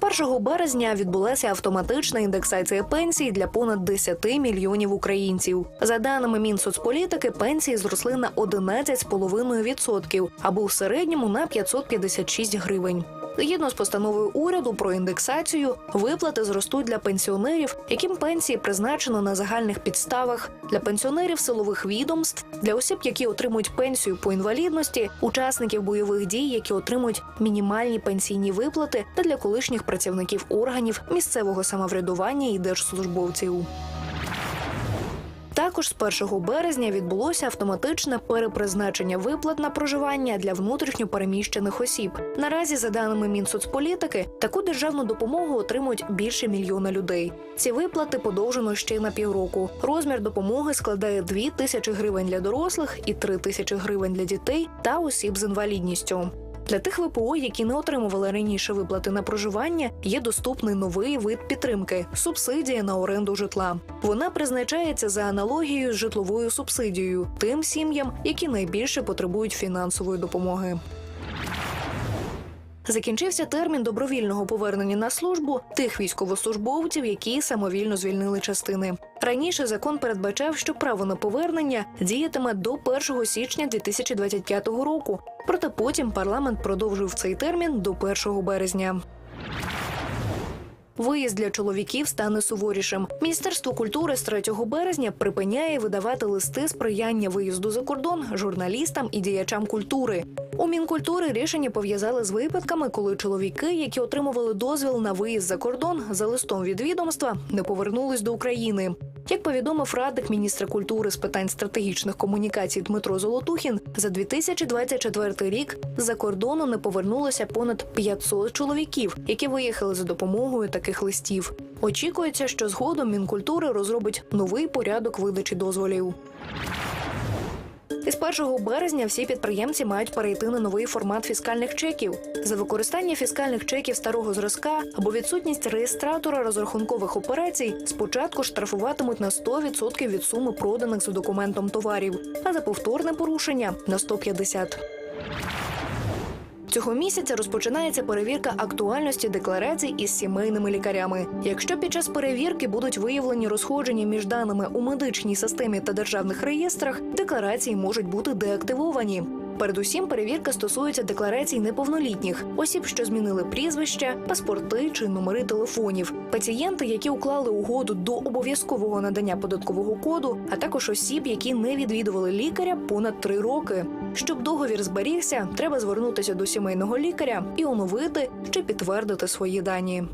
З 1 березня відбулася автоматична індексація пенсій для понад 10 мільйонів українців. За даними Мінсоцполітики, пенсії зросли на 11,5% або в середньому на 556 гривень. Згідно з постановою уряду про індексацію, виплати зростуть для пенсіонерів, яким пенсії призначено на загальних підставах, для пенсіонерів силових відомств, для осіб, які отримують пенсію по інвалідності, учасників бойових дій, які отримують мінімальні пенсійні виплати, та для колишніх працівників органів місцевого самоврядування і держслужбовців. Також з 1 березня відбулося автоматичне перепризначення виплат на проживання для внутрішньопереміщених осіб. Наразі, за даними Мінсоцполітики, таку державну допомогу отримують більше мільйона людей. Ці виплати подовжено ще на півроку. Розмір допомоги складає 2 тисячі гривень для дорослих і 3 тисячі гривень для дітей та осіб з інвалідністю. Для тих ВПО, які не отримували раніше виплати на проживання, є доступний новий вид підтримки субсидія на оренду житла. Вона призначається за аналогією з житловою субсидією тим сім'ям, які найбільше потребують фінансової допомоги. Закінчився термін добровільного повернення на службу тих військовослужбовців, які самовільно звільнили частини. Раніше закон передбачав, що право на повернення діятиме до 1 січня 2025 року. Проте потім парламент продовжив цей термін до 1 березня. Виїзд для чоловіків стане суворішим. Міністерство культури з 3 березня припиняє видавати листи сприяння виїзду за кордон журналістам і діячам культури. У мінкультури рішення пов'язали з випадками, коли чоловіки, які отримували дозвіл на виїзд за кордон за листом від відомства, не повернулись до України. Як повідомив радник міністра культури з питань стратегічних комунікацій Дмитро Золотухін, за 2024 рік з-за кордону не повернулося понад 500 чоловіків, які виїхали за допомогою таких листів. Очікується, що згодом мінкультури розробить новий порядок видачі дозволів. Із 1 березня всі підприємці мають перейти на новий формат фіскальних чеків. За використання фіскальних чеків старого зразка або відсутність реєстратора розрахункових операцій спочатку штрафуватимуть на 100% від суми проданих за документом товарів, а за повторне порушення на 150%. Цього місяця розпочинається перевірка актуальності декларацій із сімейними лікарями. Якщо під час перевірки будуть виявлені розходження між даними у медичній системі та державних реєстрах, декларації можуть бути деактивовані. Передусім, перевірка стосується декларацій неповнолітніх осіб, що змінили прізвища, паспорти чи номери телефонів, пацієнти, які уклали угоду до обов'язкового надання податкового коду, а також осіб, які не відвідували лікаря понад три роки. Щоб договір зберігся, треба звернутися до сімейного лікаря і оновити чи підтвердити свої дані.